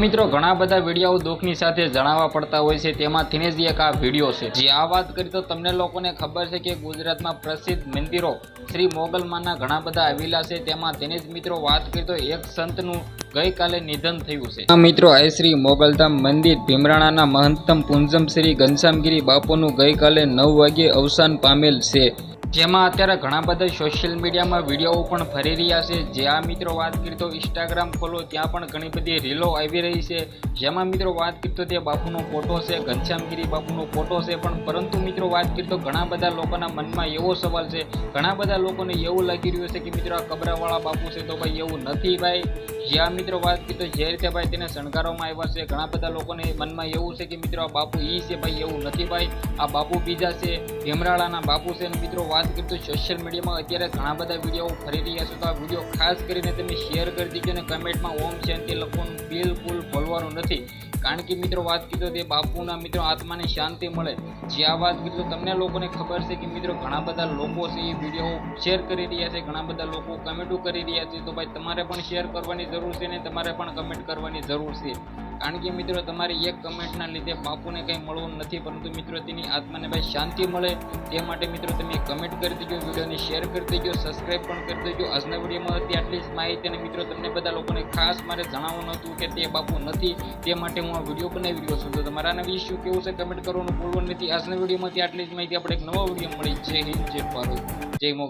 મિત્રો, ઘણા બધા વીડિયો દુઃખની સાથે જણાવવા પડતા હોય છે. તેમાંથીને જ એક આ વીડિયો છે. જે આ વાત કરી તો તમને લોકોને ખબર છે કે ગુજરાતમાં પ્રસિદ્ધ મંદિરો શ્રી મોગલમાના ઘણા બધા આવેલા છે. તેમાં તેને મિત્રો વાત કરી તો એક સંતનું ગઈકાલે નિધન થયું છે. આ મિત્રો આ શ્રી મોગલધામ મંદિર, ભીમરાણાના મહંતમ પુંજમ શ્રી ઘનશ્યામગીરી બાપુનું ગઈકાલે નવ વાગ્યે અવસાન પામેલ છે. જેમાં અત્યારે ઘણા બધા સોશિયલ મીડિયામાં વીડિયો પણ ફરી રહ્યા છે. જે આ મિત્રો વાત કરી તો ઇન્સ્ટાગ્રામ ખોલો, ત્યાં પણ ઘણી બધી રીલો આવી રહી છે. જેમાં મિત્રો વાત કરી તો તે બાપુનો ફોટો છે, ઘનશ્યામગીરી બાપુનો ફોટો છે. પણ પરંતુ મિત્રો વાત કરી તો ઘણા બધા લોકોના મનમાં એવો સવાલ છે. ઘણા બધા લોકોને એવું લાગી રહ્યું છે કે મિત્રો આ કબરાવાળા બાપુ છે તો ભાઈ એવું નથી ભાઈ. જ્યાં મિત્રો વાત કરી તો જે રીતે ભાઈ તેને શણગારવામાં આવ્યા છે. ઘણા બધા લોકોને મનમાં એવું છે કે મિત્રો આ બાપુ ઈ છે ભાઈ એવું નથી ભાઈ. આ બાપુ બીજા છે, ભીમરાળાના બાપુ છે મિત્રો વાત કરી તો સોશિયલ મીડિયામાં અત્યારે ઘણા બધા વીડિયો ફરી રહ્યા છે. તો આ વીડિયો ખાસ કરીને તમે શેર કરી દીજો અને કમેન્ટમાં ઓમ શાંતિ લખવાનું બિલકુલ ભૂલવાનું નથી. કારણ કે મિત્રો વાત કીધો તે બાપુના મિત્રો આત્માને શાંતિ મળે. જે આ વાત કીધું તમને લોકોને ખબર છે કે મિત્રો ઘણા બધા લોકો છે એ વીડિયો શેર કરી રહ્યા છે. ઘણા બધા લોકો કમેન્ટો કરી રહ્યા છે. તો ભાઈ તમારે પણ શેર કરવાની જરૂર છે ને તમારે પણ કમેન્ટ કરવાની જરૂર છે. કારણ કે મિત્રો, તમારી એક કમેન્ટના લીધે બાપુને કંઈ મળવું નથી, પરંતુ મિત્રો, તેની આત્માને ભાઈ શાંતિ મળે. તે માટે મિત્રો, તમે કમેન્ટ કરી દેજો, વિડીયોને શેર કરી દેજો સબસ્ક્રાઈબ પણ કરી દેજો. આજના વિડીયોમાં હતી આટલી જ માહિતી અને મિત્રો, તમને બધા લોકોને ખાસ મારે જણાવવાનું હતું કે તે બાપુ નથી. તે માટે હું આ વીડિયો બનાવી રહ્યો છું. તો તમારા નવી ઇસ્યુ કેવું છે, કમેન્ટ કરવાનું ભૂલવું નથી. આજના વિડીયોમાંથી આટલી જ માહિતી. આપણે એક નવો વીડિયો મળી. જય હિન્દ, જય ભારત. જય મોગલ.